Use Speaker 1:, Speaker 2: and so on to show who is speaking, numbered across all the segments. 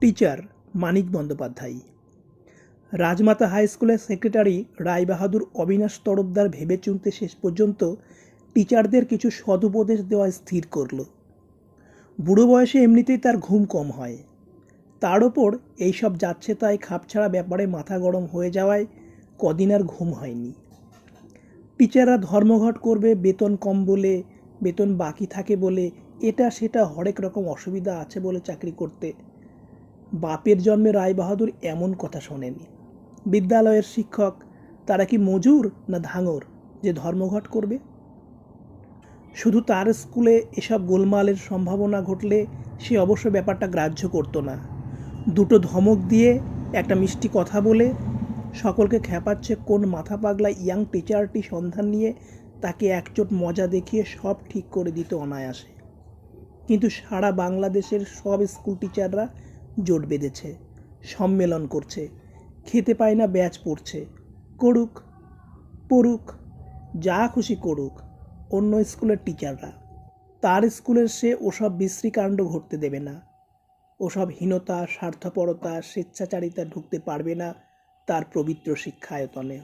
Speaker 1: Teacher Manik Bandyopadhyay. Rajmata high স্কুলের secretary Raibahadur Abinash Tarafdar ভেবে চুনতে শেষ পর্যন্ত টিচারদের কিছু সদুপদেশ দেওয়া স্থির করল। বুড়ো বয়সে এমনিতেই তার ঘুম কম হয়। তার ওপর এইসব যাচ্ছে তাই খাপছাড়া ব্যাপারে মাথা গরম হয়ে যাওয়ায় কদিন আর ঘুম হয়নি। টিচাররা ধর্মঘট করবে, বেতন কম বলে, বেতন বাকি থাকে বলে, এটা সেটা হরেক রকম অসুবিধা আছে বলে চাকরি করতে বাপের জন্মে রায়বাহাদুর এমন কথা শোনেনি বিদ্যালয়ের শিক্ষক, তারা কি মজুর না ধাঙর যে ধর্মঘট করবে? শুধু তার স্কুলে এসব গোলমালের সম্ভাবনা ঘটলে সে অবশ্য ব্যাপারটা গ্রাহ্য করতো না। দুটো ধমক দিয়ে একটা মিষ্টি কথা বলে সকলকে খেপাচ্ছে কোন মাথা পাগলা ইয়াং টিচারটি সন্ধান নিয়ে তাকে একচোট মজা দেখিয়ে সব ঠিক করে দিত অনায়াসে। কিন্তু সারা বাংলাদেশের সব স্কুল টিচাররা জোট বেঁধেছে, সম্মেলন করছে, খেতে পায় না ব্যাচ পড়ছে, করুক, পড়ুক, যা খুশি করুক, অন্য স্কুলের টিচাররা। তার স্কুলের সে ওসব বিশ্রী কাণ্ড ঘটতে দেবে না। ওসব হীনতা, স্বার্থপরতা, স্বেচ্ছাচারিতা ঢুকতে পারবে না তার পবিত্র শিক্ষায়তনে।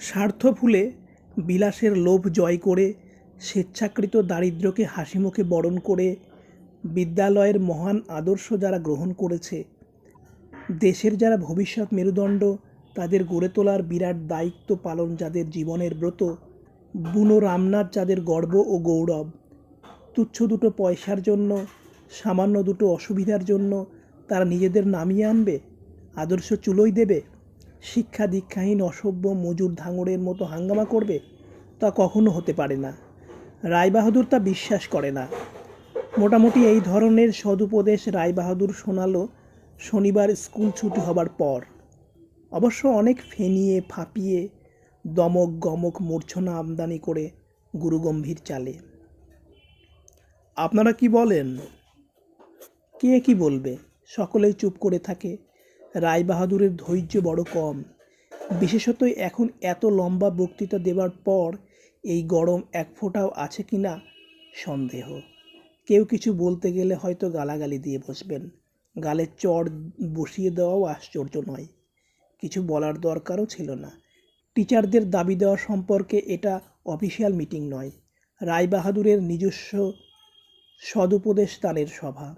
Speaker 1: স্বার্থ ভুলে বিলাসের লোভ জয় করে, স্বেচ্ছাকৃত দারিদ্র্যকে হাসিমুখে বরণ করে বিদ্যালয়ের মহান আদর্শ যারা গ্রহণ করেছে, দেশের যারা ভবিষ্যৎ মেরুদণ্ড, তাদের গড়ে তোলার বিরাট দায়িত্ব পালন যাদের জীবনের ব্রত, বুনো রামনাথ যাদের গর্ব ও গৌরব। তুচ্ছ দুটো পয়সার জন্য, সামান্য দুটো অসুবিধার জন্য তারা নিজেদের নামিয়ে আনবে, আদর্শ চুলোই দেবে, শিক্ষা দীক্ষাহীন অসভ্য মজুর ধাঙড়ের মতো হাঙ্গামা করবে তা কখনো হতে পারে না। রায়বাহাদুর তা বিশ্বাস করে না। মোটামুটি এই ধরনের সদুপদেশ রায়বাহাদুর শোনালো শনিবার স্কুল ছুটি হবার পর। অবশ্য অনেক ফেনিয়ে, ফাঁপিয়ে, দমক, গমক, মূর্ছনা, আমদানি করে গুরুগম্ভীর চালে। আপনারা কি বলেন? কে কি বলবে? সকলেই চুপ করে থাকে। রায়বাহাদুরের ধৈর্য বড় কম। বিশেষত এখন এত লম্বা বক্তৃতা দেবার পর এই গরম এক ফোঁটাও আছে কি না সন্দেহ। কেউ কিছু বলতে গেলে হয়তো গালাগালি দিয়ে বসবেন। গালে চড় বসিয়ে দেওয়াও আশ্চর্য নয়। কিছু বলার দরকারও ছিল না। টিচারদের দাবি দেওয়া সম্পর্কে এটা অফিসিয়াল মিটিং নয়। রায়বাহাদুরের নিজস্ব সদুপদেশ দানের সভা।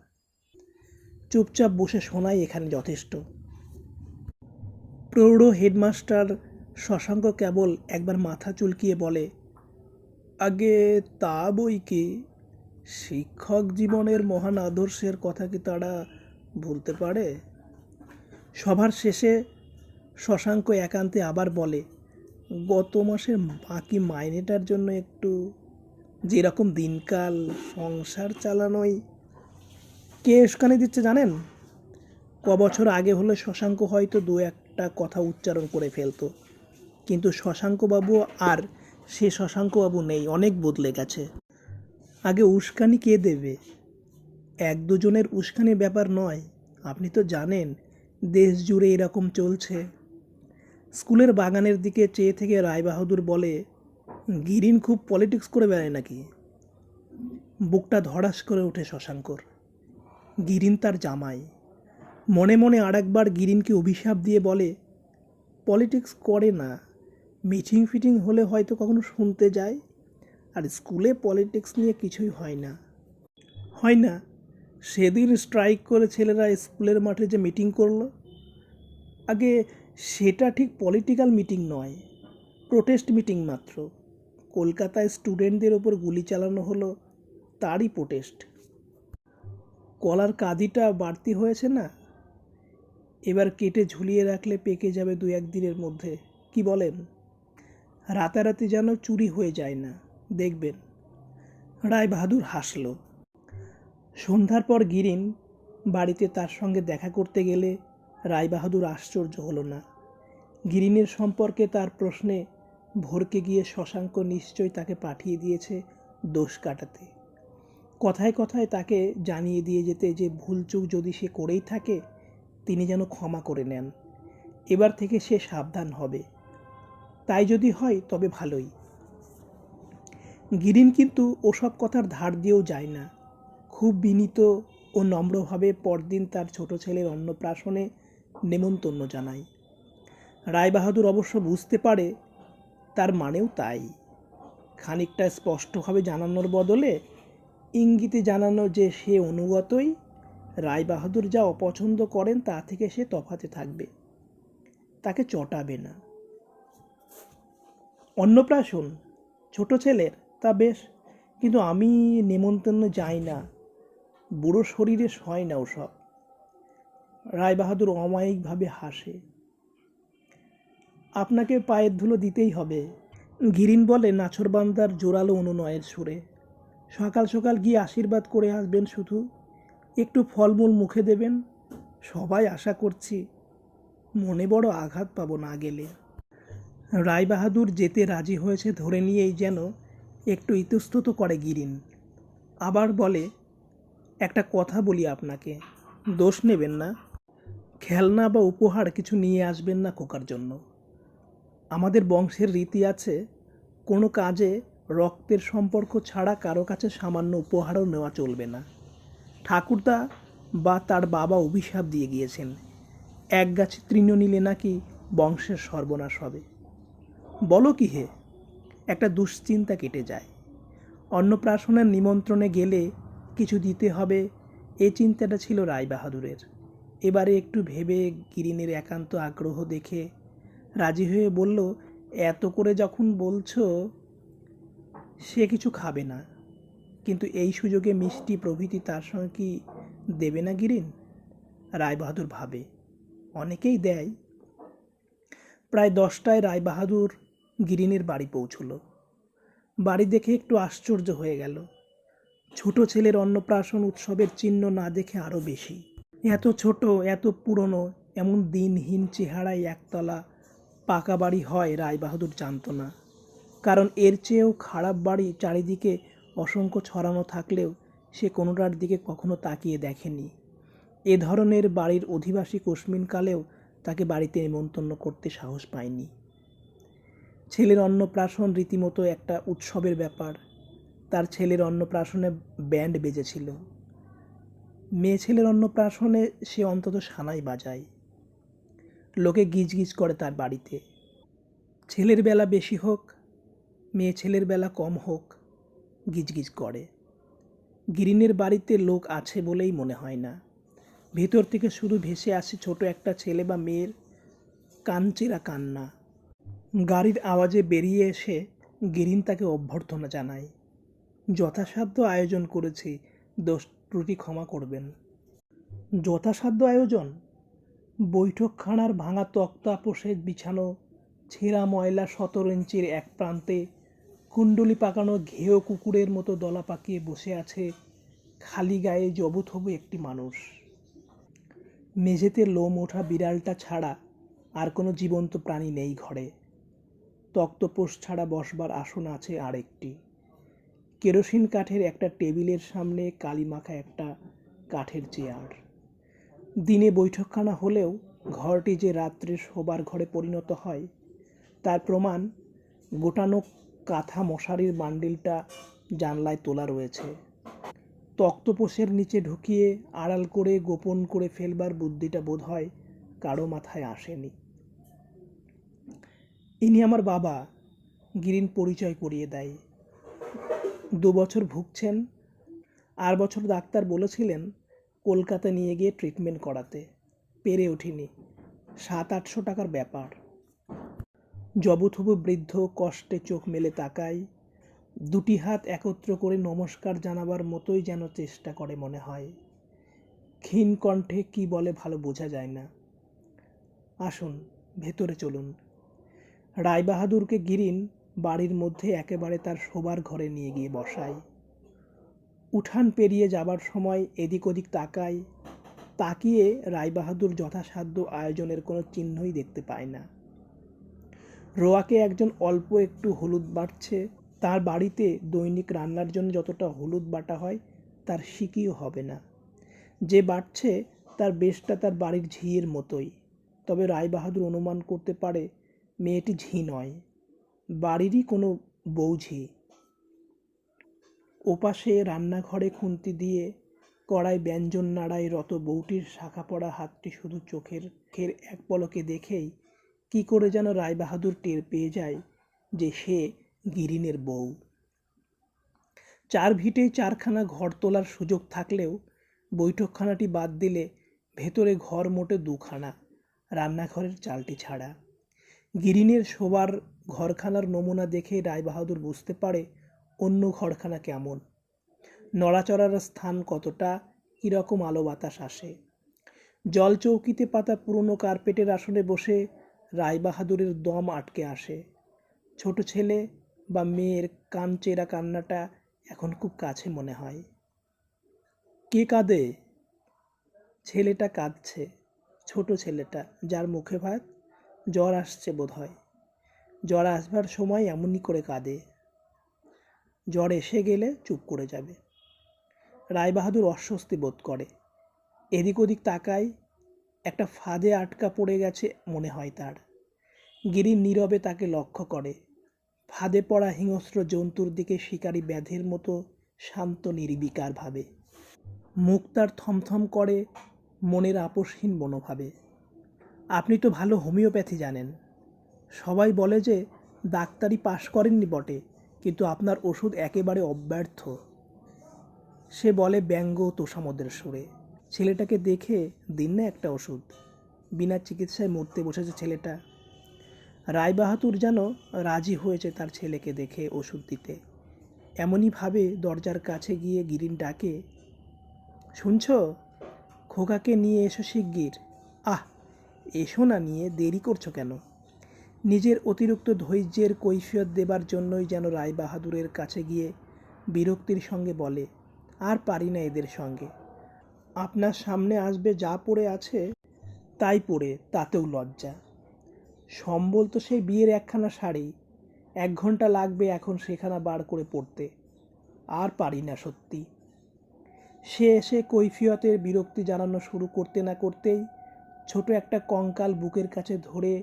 Speaker 1: চুপচাপ বসে শোনাই এখানে যথেষ্ট। প্রৌঢ় হেডমাস্টার শশাঙ্ক কেবল একবার মাথা চুলকিয়ে বলে, আগে তা বই কি? শিক্ষক জীবনের মহান আদর্শের কথা কি তারা ভুলতে পারে? সভার শেষে শশাঙ্ক একান্তে আবার বলে, গত মাসের বাকি মাইনেটার জন্য একটু যেরকম দিনকাল, সংসার চালানোই কে উস্কানি দিচ্ছে জানেন? ক বছর আগে হলে শশাঙ্ক হয়তো দু একটা কথা উচ্চারণ করে ফেলতো। কিন্তু শশাঙ্কবাবু আর সে শশাঙ্কবাবু নেই, অনেক বদলে গেছে। আগে উস্কানি কে দেবে? এক দুজনের উস্কানির ব্যাপার নয়। আপনি তো জানেন, দেশ জুড়ে এরকম চলছে। স্কুলের বাগানের দিকে চেয়ে থেকে রায়বাহাদুর বলে, গিরিন খুব পলিটিক্স করে বেড়ায় নাকি? বুকটা ধড়াস করে ওঠে শশাঙ্কর। গিরিন তার জামাই। মনে মনে আরেকবার গিরিনকে অভিশাপ দিয়ে বলে, পলিটিক্স করে না। মিটিং ফিটিং হলে হয়তো কখনো শুনতে যায়। আর স্কুলে পলিটিক্স নিয়ে কিছুই হয় না। হয় না, সেদিন স্ট্রাইক করে ছেলেরা স্কুলের মাঠে যে মিটিং করল। আগে সেটা ঠিক পলিটিক্যাল মিটিং নয় প্রোটেস্ট মিটিং মাত্র। কলকাতায় স্টুডেন্টদের ওপর গুলি চালানো হলো, তারই প্রোটেস্ট কলার কাঁদিটা বাড়তি হয়েছে না? এবার কেটে ঝুলিয়ে রাখলে পেকে যাবে দু একদিনের মধ্যে, কি বলেন? রাতারাতি যেন চুরি হয়ে যায় না। দেখবেন। রায় বাহাদুর হাসল। সন্ধ্যার পর গিরিন বাড়িতে তার সঙ্গে দেখা করতে গেলে রায়বাহাদুর আশ্চর্য হলো না। গিরিনের সম্পর্কে তার প্রশ্নে ভরকে গিয়ে শশাঙ্ক নিশ্চয় তাকে পাঠিয়ে দিয়েছে দোষ কাটাতে। কথায় কথায় তাকে জানিয়ে দিয়ে যেতে যে ভুলচুক যদি সে করেই থাকে, তিনি যেন ক্ষমা করে নেন। এবার থেকে সে সাবধান হবে। তাই যদি হয়, তবে ভালোই। গিরিন কিন্তু ওসব কথার ধার দিয়েও যায় না। খুব বিনীত ও নম্রভাবে পরদিন তার ছোট ছেলের অন্নপ্রাশনে নেমন্তন্ন জানায়। রায়বাহাদুর অবশ্য বুঝতে পারে, তার মানেও তাই। খানিকটা স্পষ্টভাবে জানানোর বদলে ইঙ্গিতে জানানো যে সে অনুগতই, রায়বাহাদুর যা অপছন্দ করেন তা থেকে সে তফাতে থাকবে। তাকে চটাবে না। অন্নপ্রাশন, ছোট ছেলের তা বেশ, কিন্তু আমি নেমন্তন্ন যাই না। বুড়ো শরীরে সয় না ওসব। রায়বাহাদুর অমায়িকভাবে হাসে। আপনাকে পায়ের ধুলো দিতেই হবে। গিরিন বলে নাছরবান্দার জোরালো অনুনয়ের সুরে। সকাল সকাল গিয়ে আশীর্বাদ করে আসবেন শুধু। একটু ফলমূল মুখে দেবেন। সবাই আশা করছি মনে বড় আঘাত পাবো না গেলে। রায়বাহাদুর যেতে রাজি হয়েছে ধরে নিয়েই যেন একটু ইতস্তত করে গিরিন। আবার বলে, একটা কথা বলি আপনাকে, দোষ নেবেন না। খেলনা বা উপহার কিছু নিয়ে আসবেন না খোকার জন্য। আমাদের বংশের রীতি আছে, কোনো কাজে রক্তের সম্পর্ক ছাড়া কারও কাছে সামান্য উপহারও নেওয়া চলবে না। ঠাকুরদা বা তার বাবা অভিশাপ দিয়ে গিয়েছেন। এক গাছে তৃণ নিলে নাকি বংশের সর্বনাশ হবে। বলো কি হে? একটা দুশ্চিন্তা কেটে যায়। অন্নপ্রাশনের নিমন্ত্রণে গেলে কিছু দিতে হবে, এ চিন্তাটা ছিল রায়বাহাদুরের এবারে একটু ভেবে গিরিনের একান্ত আগ্রহ দেখে রাজি হয়ে বলল, এত করে যখন বলছো, সে কিছু খাবে না। কিন্তু এই সুযোগে মিষ্টি প্রভৃতি তার সঙ্গে কি দেবে না গিরিন? রায়বাহাদুর ভাবে। অনেকেই দেয়। প্রায় দশটায় রায়বাহাদুর গিরিনের বাড়ি পৌঁছল। বাড়ি দেখে একটু আশ্চর্য হয়ে গেল। ছোট ছেলের অন্নপ্রাশন উৎসবের চিহ্ন না দেখে আরও বেশি। এত ছোট, এত পুরনো, এমন দিনহীন চেহারায় একতলা পাকা বাড়ি হয় রায়বাহাদুর জানত না। কারণ এর চেয়েও খারাপ বাড়ি চারিদিকে অসংখ্য ছড়ানো থাকলেও সে কোনোটার দিকে কখনো তাকিয়ে দেখেনি। এ ধরনের বাড়ির অধিবাসী কোশ্মিনকালেও তাকে বাড়িতে নিমন্তন্ন করতে সাহস পায়নি। ছেলের অন্নপ্রাশন রীতিমতো একটা উৎসবের ব্যাপার। তার ছেলের অন্নপ্রাশনে ব্যান্ড বেজেছিল। মেয়ে ছেলের অন্নপ্রাশনে সে অন্তত সানাই বাজায়। লোকে গিজগিজ করে তার বাড়িতে। ছেলের বেলা বেশি হোক, মেয়ে ছেলের বেলা কম হোক, গিজগিজ করে। গিরিনের বাড়িতে লোক আছে বলেই মনে হয় না। ভেতর থেকে শুধু ভেসে আসে ছোট একটা ছেলে বা মেয়ের কানচেরা কান্না। গাড়ির আওয়াজে বেরিয়ে এসে গিরিন তাকে অভ্যর্থনা জানায়। যথাসাধ্য আয়োজন করেছি, দোষ ত্রুটি ক্ষমা করবেন। যথাসাধ্য আয়োজন? বৈঠকখানার ভাঙা তক্তা পোষে বিছানো, ছেঁড়া ময়লা সতেরো ইঞ্চির এক প্রান্তে, কুণ্ডলি পাকানো ঘেয় কুকুরের মতো দলা পাকিয়ে বসে আছে খালি গায়ে জবুথবু একটি মানুষ। মেঝেতে লোম ওঠা বিড়ালটা ছাড়া আর কোনো জীবন্ত প্রাণী নেই ঘরে। তক্তপোষ ছাড়া বসবার আসন আছে আরেকটি। কেরোসিন কাঠের একটা টেবিলের সামনে কালিমাখা একটা কাঠের চেয়ার। দিনে বৈঠকখানা হলেও ঘরটি যে রাত্রে শোবার ঘরে পরিণত হয়, তার প্রমাণ গোটানো কাঁথা মশারির বান্ডিলটা জানলায় তোলা রয়েছে। তক্তপোষের নিচে ঢুকিয়ে আড়াল করে গোপন করে ফেলবার বুদ্ধিটা বোধ হয় কারও মাথায় আসেনি। ইনি আমার বাবা। গিরিন পরিচয় করিয়ে দেয়। দু বছর ভুগছেন। আর বছর ডাক্তার বলেছিলেন কলকাতা নিয়ে গিয়ে ট্রিটমেন্ট করাতে। পেরে ওঠিনি সাত আটশো টাকার ব্যাপার। জবুথবু বৃদ্ধ কষ্টে চোখ মেলে তাকায়। দুটি হাত একত্র করে নমস্কার জানাবার মতোই যেন চেষ্টা করে মনে হয়। ক্ষীণ কণ্ঠে কি বলে ভালো বোঝা যায় না। আসুন, ভেতরে চলুন। রায়বাহাদুরকে গিরিন বাড়ির মধ্যে একেবারে তার শোবার ঘরে নিয়ে গিয়ে বসায়। উঠান পেরিয়ে যাবার সময় এদিক ওদিক তাকায়, তাকিয়ে রায়বাহাদুর যথাসাধ্য আয়োজনের কোনো চিহ্নই দেখতে পায় না। রোয়াকে একজন অল্প একটু হলুদ বাটছে, তার বাড়িতে দৈনিক রান্নার জন্য যতটা হলুদ বাটা হয়, তার সিকিও হবে না। যে বাটছে, তার বেশটা তার বাড়ির ঝিয়ের মতোই। তবে রায়বাহাদুর অনুমান করতে পারে মেয়েটি ঝি নয়, বাড়িরই কোনো বৌঝি ওপাশে রান্নাঘরে খুন্তি দিয়ে কড়াই ব্যঞ্জন নাড়ায় রত বউটির শাখা পড়া হাতটি শুধু চোখের চোখের এক পলকে দেখেই কি করে যেন রায়বাহাদুর টের পেয়ে যায় যে সে গিরিনের বউ। চার ভিটেই চারখানা ঘর তোলার সুযোগ থাকলেও বৈঠকখানাটি বাদ দিলে ভেতরে ঘর মোটে দুখানা, রান্নাঘরের চালটি ছাড়া। গিরিনের শোবার ঘরখানার নমুনা দেখে রায়বাহাদুর বুঝতে পারে অন্য ঘরখানা কেমন। নড়াচড়ার স্থান কতটা, কীরকম আলো বাতাস আসে। জল চৌকিতে পাতা পুরনো কার্পেটের আসনে বসে রায়বাহাদুরের দম আটকে আসে। ছোট ছেলে বা মেয়ের কানচেরা কান্নাটা এখন খুব কাছে মনে হয়। কে কাঁদে? ছেলেটা কাঁদছে, ছোট ছেলেটা, যার মুখে ভাত জ্বর আসছে বোধ হয় জ্বর আসবার সময় এমনই করে কাঁদে। জ্বর এসে গেলে চুপ করে যাবে। রায়বাহাদুর অস্বস্তি বোধ করে। এদিক ওদিক তাকায় একটা ফাঁদে আটকা পড়ে গেছে মনে হয় তার। গিরি নীরবে তাকে লক্ষ্য করে। ফাঁদে পড়া হিংস্র জন্তুর দিকে শিকারী ব্যাধের মতো শান্ত নির্বিকার ভাবে। মুখ তার থমথম করে, মনের আপোষহীন মনোভাবে। আপনি তো ভালো হোমিওপ্যাথি জানেন। সবাই বলে যে ডাক্তারি পাশ করেননি বটে, কিন্তু আপনার ওষুধ একেবারে অব্যর্থ। সে বলে ব্যঙ্গ তোষামদের সুরে। ছেলেটাকে দেখে দিন না একটা ওষুধ। বিনা চিকিৎসায় মরতে বসেছে ছেলেটা। রায়বাহাদুর যেন রাজি হয়েছে তার ছেলেকে দেখে ওষুধ দিতে। এমনইভাবে দরজার কাছে গিয়ে গিরিন ডাকে, শুনছ? খোকাকে নিয়ে এসো শিগগির। আহ এসো না নিয়ে দেরি করছ কেন? নিজের অতিরিক্ত ধৈর্যের কৈফিয়ত দেবার জন্যই যেন রায়বাহাদুরের কাছে গিয়ে বিরক্তির সঙ্গে বলে, আর পারি না এদের সঙ্গে। আপনার সামনে আসবে যা পড়ে আছে, তাই পড়ে, তাতেও লজ্জা। সম্বল তো সেই বিয়ের একখানা শাড়ি। এক ঘণ্টা লাগবে এখন সেখানা বার করে পড়তে। আর পারি না সত্যি। সে এসে কৈফিয়তের বিরক্তি জানানো শুরু করতে না করতেই ছোট একটা কঙ্কাল বুকের কাছে ধরে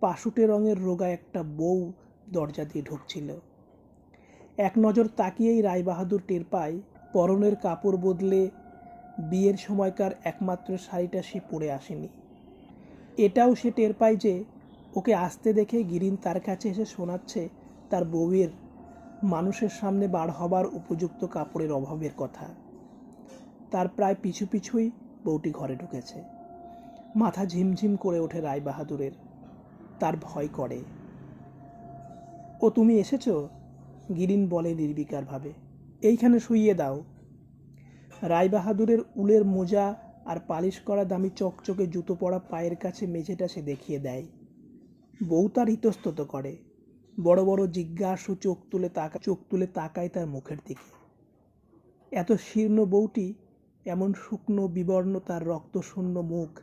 Speaker 1: পাশুটে রঙের রোগা একটা বউ দরজা দিয়ে ঢুকছিল। এক নজর তাকিয়েই রায়বাহাদুর টের পায়, পরনের কাপড় বদলে বিয়ের সময়কার একমাত্র শাড়িটা সে পরে আসেনি। এটাও সে টের পায় যে, ওকে আসতে দেখে গিরিন তার কাছে এসে শোনাচ্ছে তার বউয়ের মানুষের সামনে বার হবার উপযুক্ত কাপড়ের অভাবের কথা। তার প্রায় পিছু পিছুই বউটি ঘরে ঢুকেছে। মাথা ঝিমঝিম করে ওঠে রায়বাহাদুরের। তার ভয় করে। ও, তুমি এসেছ? গিরিন বলে নির্বিকারভাবে। এইখানে শুইয়ে দাও। রায়বাহাদুরের উলের মোজা আর পালিশ করা দামি চকচকে জুতো পরা পায়ের কাছে মেঝেটা সে দেখিয়ে দেয়। বউ তার ইতস্তত করে। বড় বড় জিজ্ঞাসু চোখ তুলে তাকা চোখ তুলে তাকায় তার মুখের দিকে। এত শীর্ণ বউটি, এমন শুকনো বিবর্ণ তার রক্তশূন্য মুখ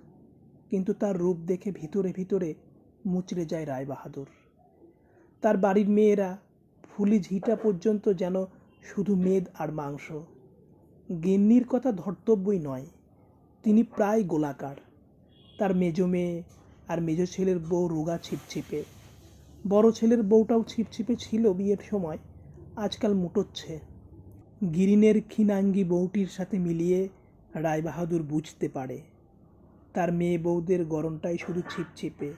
Speaker 1: কিন্তু তার রূপ দেখে ভিতরে ভিতরে মুচড়ে যায় রায়বাহাদুর। তার বাড়ির মেয়েরা ফুলি ঝিটা পর্যন্ত যেন শুধু মেদ আর মাংস। গিন্নির কথা ধর্তব্যই নয়, তিনি প্রায় গোলাকার। তার মেজ মেয়ে আর মেজ ছেলের বউ রোগা ছিপছিপে। বড় ছেলের বউটাও ছিপছিপে ছিল বিয়ের সময়, আজকাল মুটোচ্ছে। গিরিনের ক্ষীণাঙ্গী বউটির সাথে মিলিয়ে রায়বাহাদুর বুঝতে পারে। তার মেয়ে বউদের গরমটাই শুধু ছিপছিপে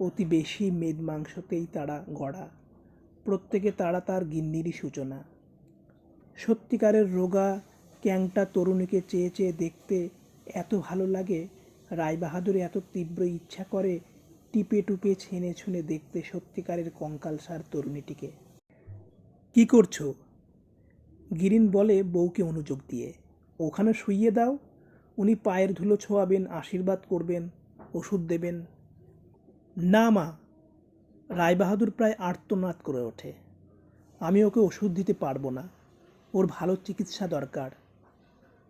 Speaker 1: অতি বেশি মেদ মাংসতেই তারা গড়া। প্রত্যেকে তারা তার গিন্নিরই সূচনা। সত্যিকারের রোগা ক্যাংটা তরুণীকে চেয়ে চেয়ে দেখতে এত ভালো লাগে, রায়বাহাদুর এত তীব্র ইচ্ছা করে টিপে টুপে ছেনে ছুনে দেখতে সত্যিকারের কঙ্কালসার তরুণীটিকে। কি করছ? গিরিন বলে বউকে অনুযোগ দিয়ে। ওখানে শুইয়ে দাও উনি পায়ের ধুলো ছোঁয়াবেন, আশীর্বাদ করবেন, ওষুধ দেবেন। না মা, রায়বাহাদুর প্রায় আর্তনাদ করে ওঠে। আমি ওকে ওষুধ দিতে পারব না। ওর ভালো চিকিৎসা দরকার।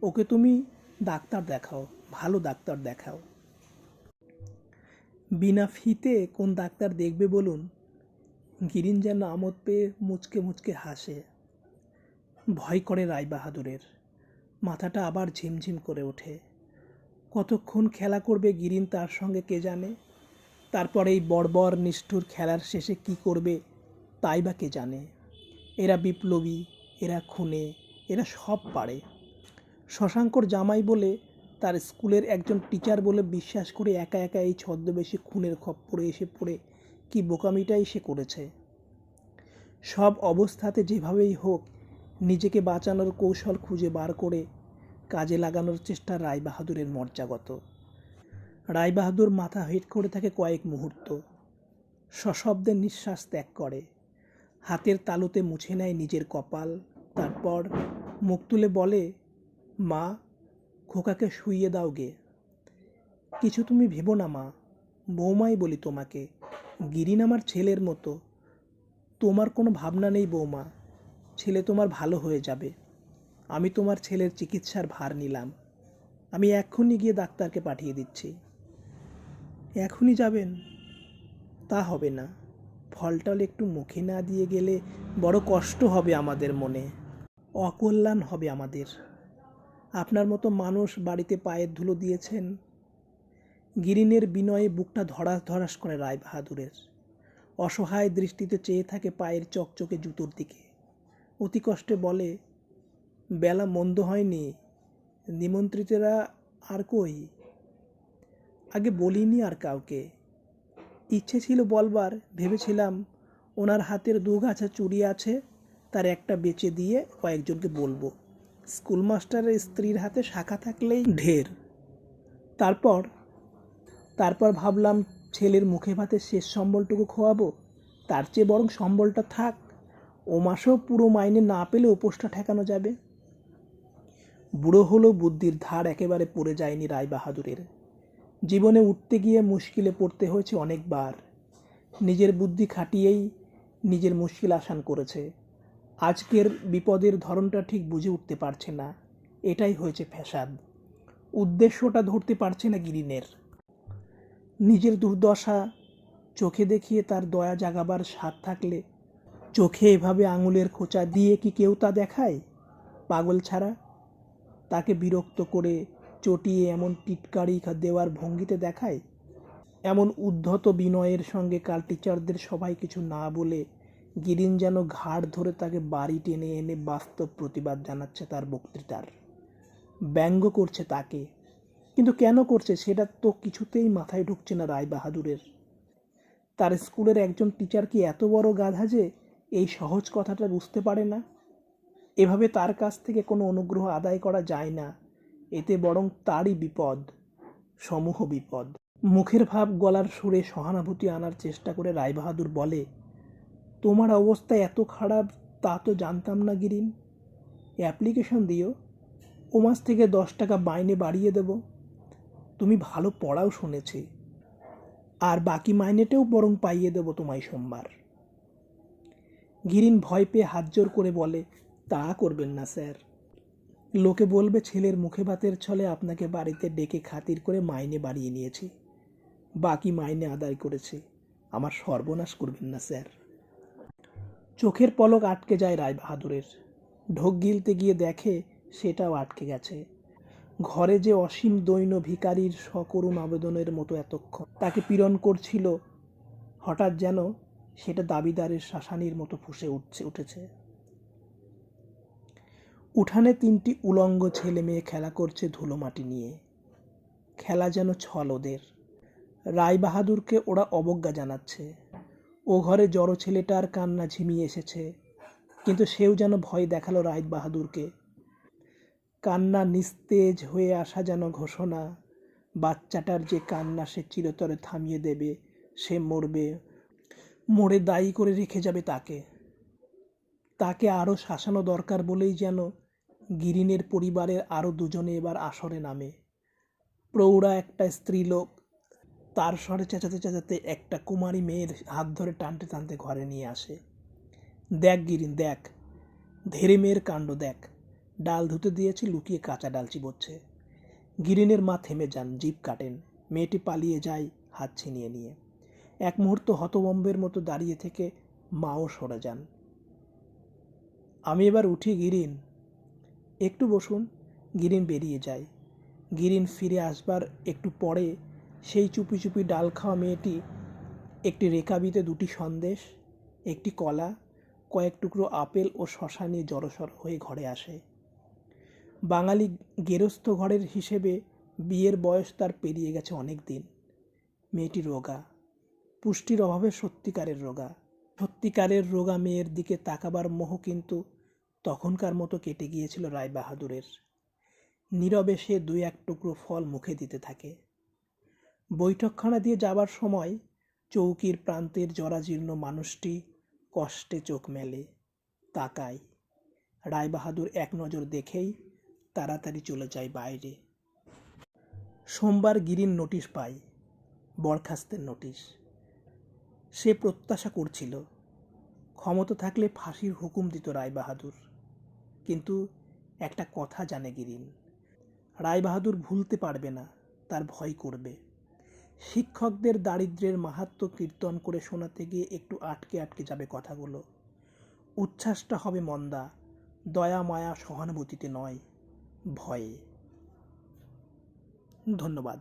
Speaker 1: ওকে তুমি ডাক্তার দেখাও, ভালো ডাক্তার দেখাও। বিনা ফিতে কোন ডাক্তার দেখবে বলুন? গিরিন যেন আমোদ পেয়ে মুচকে মুচকে হাসে। ভয় করে রায়বাহাদুরের। মাথাটা আবার ঝিমঝিম করে ওঠে। কতক্ষণ খেলা করবে গিরিন তার সঙ্গে কে জানে? তারপরে এই বর্বর নিষ্ঠুর খেলার শেষে কি করবে তাই বা কে জানে? এরা বিপ্লবী, এরা খুনে, এরা সব পারে। শশাঙ্কর জামাই বলে তার স্কুলের একজন টিচার বলে বিশ্বাস করে একা একা এই ছদ্মবেশী খুনের খপ্পরে এসে পড়ে কি বোকামিটাই সে করেছে। সব অবস্থাতে যেভাবেই হোক নিজেকে বাঁচানোর কৌশল খুঁজে বার করে কাজে লাগানোর চেষ্টা রায়বাহাদুরের মর্যাগত। রায়বাহাদুর মাথা হেট করে থাকে কয়েক মুহূর্ত। সশব্দে নিঃশ্বাস ত্যাগ করে। হাতের তালুতে মুছে নেয় নিজের কপাল। তারপর মুখ তুলে বলে, মা, খোকাকে শুইয়ে দাও গে। কিছু তুমি ভেবো না মা। বৌমাই বলি তোমাকে। গিরিন আমার ছেলের মতো। তোমার কোনো ভাবনা নেই বৌমা। ছেলে তোমার ভালো হয়ে যাবে। আমি তোমার ছেলের চিকিৎসার ভার নিলাম। আমি এক্ষুনি গিয়ে ডাক্তারকে পাঠিয়ে দিচ্ছি। এখনই যাবেন? তা হবে না। ফলটল একটু মুখে না দিয়ে গেলে বড় কষ্ট হবে আমাদের মনে। অকল্যাণ হবে আমাদের। আপনার মতো মানুষ বাড়িতে পায়ের ধুলো দিয়েছেন? গিরিনের বিনয়ে বুকটা ধরাস ধরাস করে রায় বাহাদুরের অসহায় দৃষ্টিতে চেয়ে থাকে পায়ের চকচকে জুতোর দিকে। অতি কষ্টে বলে, বেলা মন্দ হয়নি, নিমন্ত্রিতেরা আর কই? আগে বলিনি আর কাউকে। ইচ্ছে ছিল বলবার, ভেবেছিলাম ওনার হাতের দু গাছা চুড়ি আছে, তার একটা বেচে দিয়ে কয়েকজনকে বলব। স্কুল মাস্টারের স্ত্রীর হাতে শাখা থাকলেই ঢের। তারপর তারপর ভাবলাম ছেলের মুখে ভাতে শেষ সম্বলটুকু খোয়াবো, তার চেয়ে বরং সম্বলটা থাক। ও মাসেও পুরো মাইনে না পেলে উপোসটা ঠেকানো যাবে। বুড়ো হলেও বুদ্ধির ধার একেবারে পড়ে যায়নি রায় বাহাদুরের। জীবনে উঠতে গিয়ে মুশকিলে পড়তে হয়েছে অনেকবার। নিজের বুদ্ধি খাটিয়েই নিজের মুশকিল আসান করেছে। আজকের বিপদের ধরনটা ঠিক বুঝে উঠতে পারছে না। এটাই হয়েছে ফ্যাসাদ উদ্দেশ্যটা ধরতে পারছে না গিরিনের। নিজের দুর্দশা চোখে দেখিয়ে তার দয়া জাগাবার স্বাদ থাকলে চোখে এভাবে আঙুলের খোঁচা দিয়ে কি কেউ তা দেখায়? পাগল ছাড়া। তাকে বিরক্ত করে চটিয়ে এমন টিটকারি দেওয়ার ভঙ্গিতে দেখায়। এমন উদ্ধত বিনয়ের সঙ্গে কাল টিচারদের সবাই কিছু না বলে গিরিন যেন ঘাড় ধরে তাকে বাড়ি টেনে এনে বাস্তব প্রতিবাদ জানাচ্ছে তার বক্তৃতার। ব্যঙ্গ করছে তাকে। কিন্তু কেন করছে সেটা তো কিছুতেই মাথায় ঢুকছে না রায় বাহাদুরের তার স্কুলের একজন টিচার কি এত বড় গাধা যে এই সহজ কথাটা বুঝতে পারে না। এভাবে তার কাছ থেকে কোনো অনুগ্রহ আদায় করা যায় না। এতে বরং তারই বিপদ, সমূহ বিপদ। মুখের ভাব গলার সুরে সহানুভূতি আনার চেষ্টা করে রায়বাহাদুর বলে, তোমার অবস্থা এত খারাপ, তা তো জানতাম না গিরিন। অ্যাপ্লিকেশন দিও। ও মাস থেকে দশ টাকা মাইনে বাড়িয়ে দেব। তুমি ভালো পড়াও শুনেছি। আর বাকি মাইনেটেও বরং পাইয়ে দেবো তোমায় সোমবার। গিরিন ভয় পেয়ে হাত জোর করে বলে, তা করবেন না, স্যার। লোকে বলবে ছেলের মুখে ভাতের ছলে আপনাকে বাড়িতে ডেকে খাতির করে মাইনে বাড়িয়ে নিয়েছি। বাকি মাইনে আদায় করেছি। আমার সর্বনাশ করবেন না, স্যার। চোখের পলক আটকে যায় রায় বাহাদুরের। ঢোক গিলতে গিয়ে দেখে সেটাও আটকে গেছে। ঘরে যে অসীম দৈন্য ভিকারির সকরুণ আবেদনের মতো এতক্ষণ তাকে পীড়ন করছিল, হঠাৎ যেন সেটা দাবিদারের শাসানির মতো ফুসে উঠছে, উঠেছে। উঠানে তিনটি উলঙ্গ ছেলে মেয়ে খেলা করছে ধুলো মাটি নিয়ে। খেলা যেন ছল ওদের। রায় বাহাদুরকে ওরা অবজ্ঞা জানাচ্ছে। ও ঘরে জড়ো ছেলেটার কান্না ঝিমিয়ে এসেছে, কিন্তু সেও যেন ভয় দেখাল রায় বাহাদুরকে। কান্না নিস্তেজ হয়ে আসা যেন ঘোষণা, বাচ্চাটার যে কান্না সে চিরতরে থামিয়ে দেবে, সে মরবে মরে দায়ী করে রেখে যাবে তাকে। তাকে আরও শাসানো দরকার বলেই যেন গিরিনের পরিবারের আরও দুজনে এবার আসরে নামে। প্রৌঢ়া একটা স্ত্রীলোক, তার স্বরে চেঁচাতে চেঁচাতে একটা কুমারী মেয়ের হাত ধরে টানতে টানতে ঘরে নিয়ে আসে। দেখ গিরিন, দেখ, ধেরে মেয়ের কাণ্ড দেখ। ডাল ধুতে দিয়েছি, লুকিয়ে কাঁচা ডাল চিবোচ্ছে। গিরিনের মা থেমে যান জিপ কাটেন। মেয়েটি পালিয়ে যায় হাত ছিনিয়ে নিয়ে। এক মুহূর্ত হতবম্বের মতো দাঁড়িয়ে থেকে মাও সরে যান। আমি এবার উঠি গিরিন। একটু বসুন, গিরিন বেরিয়ে যায়। গিরিন ফিরে আসবার একটু পরে সেই চুপি চুপি ডাল খাওয়া মেয়েটি একটি রেকাবিতে দুটি সন্দেশ, একটি কলা, কয়েক টুকরো আপেল ও শশা নিয়ে জড়সড় হয়ে ঘরে আসে। বাঙালি গেরস্থ ঘরের হিসেবে বিয়ের বয়স তার পেরিয়ে গেছে অনেক দিন। মেয়েটি রোগা। পুষ্টির অভাবে সত্যিকারের রোগা। সত্যিকারের রোগা মেয়ের দিকে তাকাবার মোহ কিন্তু তখনকার মতো কেটে গিয়েছিল রায়বাহাদুরের নীরবে সে দুই এক টুকরো ফল মুখে দিতে থাকে। বৈঠকখানা দিয়ে যাবার সময় চৌকির প্রান্তের জরাজীর্ণ মানুষটি কষ্টে চোখ মেলে, তাকায়। রায়বাহাদুর এক নজর দেখেই তাড়াতাড়ি চলে যায় বাইরে। সোমবার গিরিন নোটিশ পাই বরখাস্তের নোটিশ। সে প্রত্যাশা করছিল। ক্ষমতা থাকলে ফাঁসির হুকুম দিত রায়বাহাদুর। কিন্তু একটা কথা জানে গিরিন, রায়বাহাদুর ভুলতে পারবে না, তার ভয় করবে। শিক্ষকদের দারিদ্র্যের মাহাত্ম কীর্তন করে শোনাতে গিয়ে একটু আটকে আটকে যাবে কথাগুলো। উচ্ছ্বাসটা হবে মন্দা, দয়া মায়া সহানুভূতিতে নয়, ভয়ে। ধন্যবাদ।